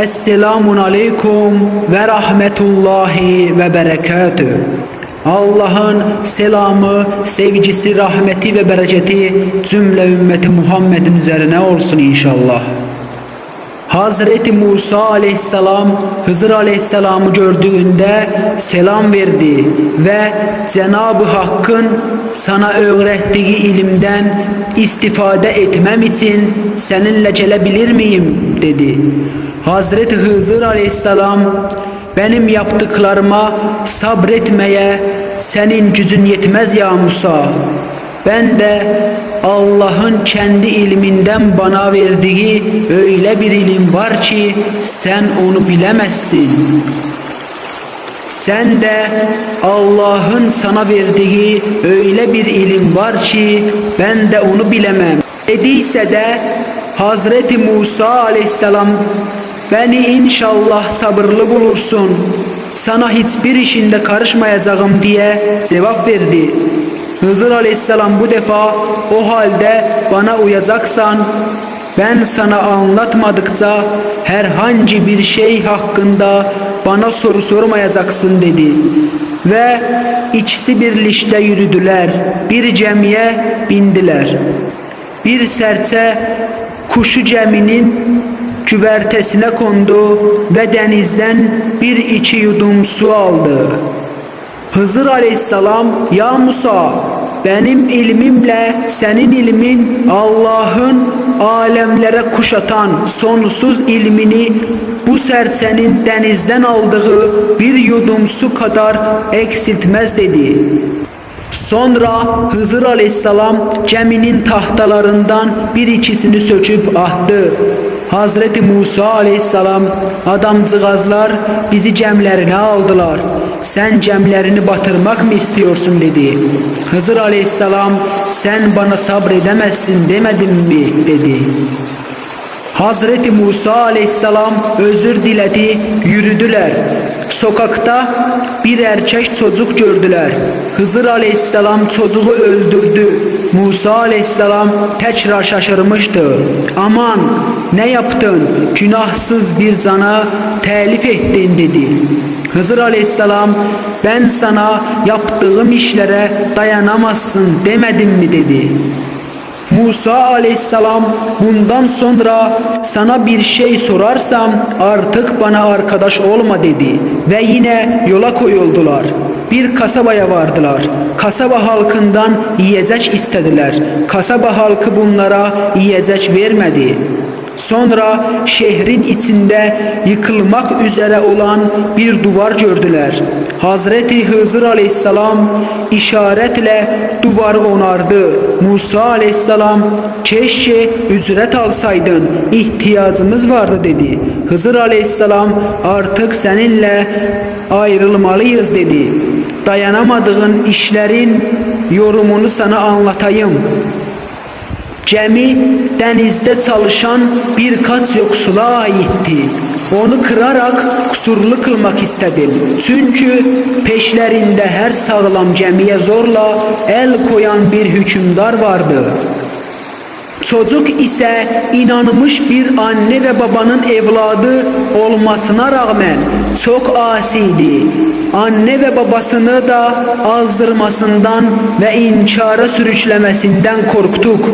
Esselamun aleyküm ve rahmetullahi ve berekatü. Allah'ın selamı, sevgisi, rahmeti ve bereketi cümle ümmeti Muhammed'in üzerine olsun inşallah. Hazreti Musa aleyhisselam Hızır aleyhisselamı gördüğünde selam verdi ve Cenab-ı Hakk'ın sana öğrettiği ilimden istifade etmem için seninle gelebilir miyim dedi. Hazreti Hızır aleyhisselam benim yaptıklarıma sabretmeye senin gücün yetmez ya Musa. Ben de Allah'ın kendi ilminden bana verdiği öyle bir ilim var ki sen onu bilemezsin. Sen de Allah'ın sana verdiği öyle bir ilim var ki ben de onu bilemem. Dediyse de Hazreti Musa aleyhisselam beni inşallah sabırlı bulursun. Sana hiçbir işinde karışmayacağım diye cevap verdi. Hızır aleyhisselam bu defa o halde bana uyacaksan ben sana anlatmadıkça herhangi bir şey hakkında bana soru sormayacaksın dedi. Ve ikisi birlikte yürüdüler. Bir cemiye bindiler. Bir serçe kuşu ceminin güvertesine kondu ve denizden bir iki yudum su aldı. Hızır aleyhisselam ya Musa benim ilmimle senin ilmin Allah'ın alemlere kuşatan sonsuz ilmini bu serçenin denizden aldığı bir yudum su kadar eksiltmez dedi. Sonra Hızır aleyhisselam geminin tahtalarından bir ikisini söküp attı. Hazreti Musa aleyhisselam adamcığazlar bizi cemlerine aldılar. Sen cemlerini batırmak mı istiyorsun dedi. Hızır aleyhisselam sen bana sabredemezsin demedim mi dedi. Hazreti Musa aleyhisselam özür diledi, yürüdüler. Sokakta bir erkek çocuk gördüler. Hızır aleyhisselam çocuğu öldürdü. Musa aleyhisselam tekrar şaşırmıştı. Aman ne yaptın? Günahsız bir cana telif ettin dedi. Hızır aleyhisselam ben sana yaptığım işlere dayanamazsın demedim mi dedi. Musa aleyhisselam bundan sonra sana bir şey sorarsam artık bana arkadaş olma dedi ve yine yola koyuldular. Bir kasabaya vardılar. Kasaba halkından yiyecek istediler. Kasaba halkı bunlara yiyecek vermedi. Sonra şehrin içinde yıkılmak üzere olan bir duvar gördüler. Hazreti Hızır aleyhisselam işaretle duvarı onardı. Musa aleyhisselam keşke ücret alsaydın ihtiyacımız vardı dedi. Hızır aleyhisselam artık seninle ayrılmalıyız dedi. Dayanamadığın işlerin yorumunu sana anlatayım. Cemi denizde çalışan birkaç yoksula aitti. Onu kırarak kusurlu kılmak istedim. Çünkü peşlerinde her sağlam cemiye zorla el koyan bir hükümdar vardı. Çocuk ise inanmış bir anne ve babanın evladı olmasına rağmen çok asiydi. Anne ve babasını da azdırmasından ve inkara sürüklemesinden korktuk.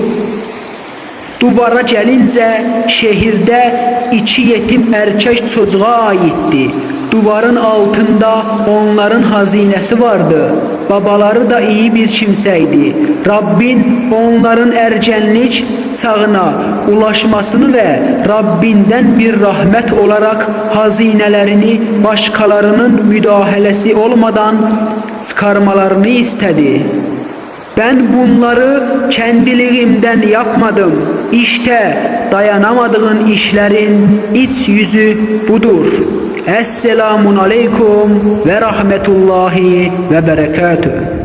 Duvara gelince şehirde iki yetim erkek çocuğa aitti. Duvarın altında onların hazinesi vardı. Babaları da iyi bir kimseydi. Rabbin onların ergenlik çağına ulaşmasını ve Rabbinden bir rahmet olarak hazinelerini başkalarının müdahalesi olmadan çıkarmalarını istedi. Ben bunları kendiliğimden yapmadım. İşte dayanamadığın işlerin iç yüzü budur. Esselamun aleyküm ve rahmetullahi ve berekatüh.